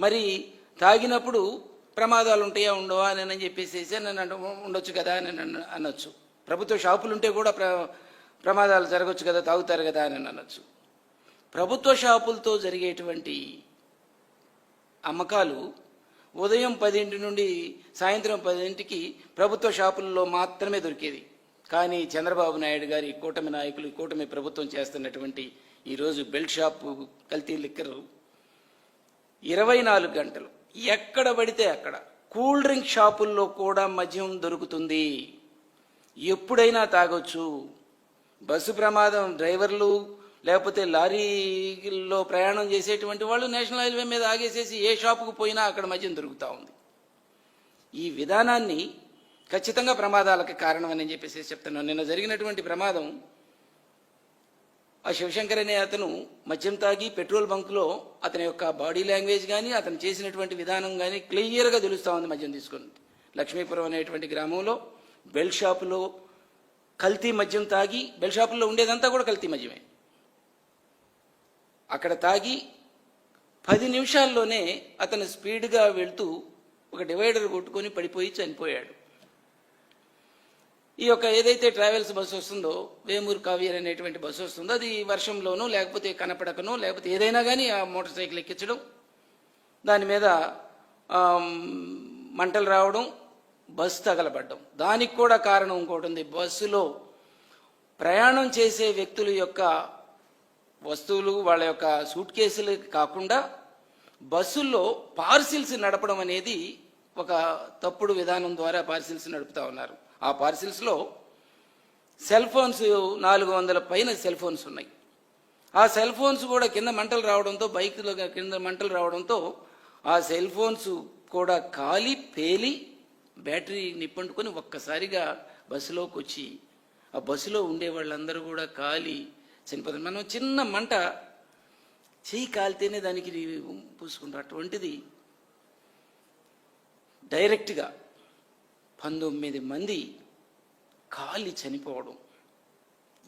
మరి తాగినప్పుడు ప్రమాదాలు ఉంటాయా ఉండవా అని అని చెప్పేసి నన్ను ఉండొచ్చు కదా అని అనొచ్చు. ప్రభుత్వ షాపులు ఉంటే కూడా ప్ర ప్రమాదాలు జరగచ్చు కదా తాగుతారు కదా అని అనొచ్చు. ప్రభుత్వ షాపులతో జరిగేటువంటి అమ్మకాలు ఉదయం పదింటి నుండి సాయంత్రం పదింటికి ప్రభుత్వ షాపుల్లో మాత్రమే దొరికేది. కానీ చంద్రబాబు నాయుడు గారి కూటమి నాయకులు ఈ కూటమి ప్రభుత్వం చేస్తున్నటువంటి ఈరోజు బెల్ట్ షాపు కల్తీ లిక్కరు ఇరవై నాలుగు గంటలు. ఎక్కడ పడితే అక్కడ. కూల్ డ్రింక్ షాపుల్లో కూడా మద్యం దొరుకుతుంది. ఎప్పుడైనా తాగొచ్చు. బస్సు ప్రమాదం డ్రైవర్లు లేకపోతే లారీలో ప్రయాణం చేసేటువంటి వాళ్ళు నేషనల్ హైవే మీద ఆగేసేసి ఏ షాపుకు పోయినా అక్కడ మద్యం దొరుకుతూ ఉంది. ఈ విధానాన్ని ఖచ్చితంగా ప్రమాదాలకు కారణమని చెప్పేసి చెప్తున్నాను. నిన్న జరిగినటువంటి ప్రమాదం ఆ శివశంకర్ అనే అతను మద్యం తాగి పెట్రోల్ బంకులో అతని యొక్క బాడీ లాంగ్వేజ్ కానీ అతను చేసినటువంటి విధానం కానీ క్లియర్గా తెలుస్తూ ఉంది మద్యం తీసుకుని. లక్ష్మీపురం అనేటువంటి గ్రామంలో బెల్ షాపులో కల్తీ మద్యం తాగి బెల్ షాపుల్లో ఉండేదంతా కూడా కల్తీ మద్యమే. అక్కడ తాగి పది నిమిషాల్లోనే అతను స్పీడ్గా వెళ్తూ ఒక డివైడర్ కొట్టుకొని పడిపోయి చనిపోయాడు. ఈ యొక్క ఏదైతే ట్రావెల్స్ బస్సు వస్తుందో వేమూరు కావ్యర్ అనేటువంటి బస్సు వస్తుందో అది వర్షంలోనూ లేకపోతే కనపడకను లేకపోతే ఏదైనా కానీ ఆ మోటార్ సైకిల్ ఎక్కించడం దాని మీద మంటలు రావడం బస్సు తగలబడ్డం. దానికి కూడా కారణం ఇంకోటి ఉంది. బస్సులో ప్రయాణం చేసే వ్యక్తుల యొక్క వస్తువులు వాళ్ళ యొక్క సూట్ కేసులు కాకుండా బస్సుల్లో పార్సిల్స్ నడపడం అనేది ఒక తప్పుడు విధానం ద్వారా పార్సిల్స్ నడుపుతా ఉన్నారు. ఆ పార్సిల్స్లో సెల్ ఫోన్స్ నాలుగు వందల పైన సెల్ ఫోన్స్ ఉన్నాయి. ఆ సెల్ ఫోన్స్ కూడా కింద మంటలు రావడంతో బైక్లో కింద మంటలు రావడంతో ఆ సెల్ ఫోన్స్ కూడా కాలి పేలి బ్యాటరీ నిప్పంటుకొని ఒక్కసారిగా బస్సులోకి వచ్చి ఆ బస్సులో ఉండే వాళ్ళందరూ కూడా కాలి చనిపోతారు. మనం చిన్న మంట చెయ్యి కాలితేనే దానికి పూసుకుంటాం అటువంటిది డైరెక్ట్గా పంతొమ్మిది మంది కాలి చనిపోవడం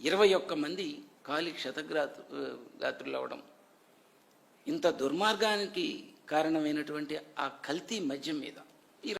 ఇరవై ఒక్క మంది కాలి క్షతగ్రాతు గాత్రులు అవడం ఇంత దుర్మార్గానికి కారణమైనటువంటి ఆ కల్తీ మద్యం మీద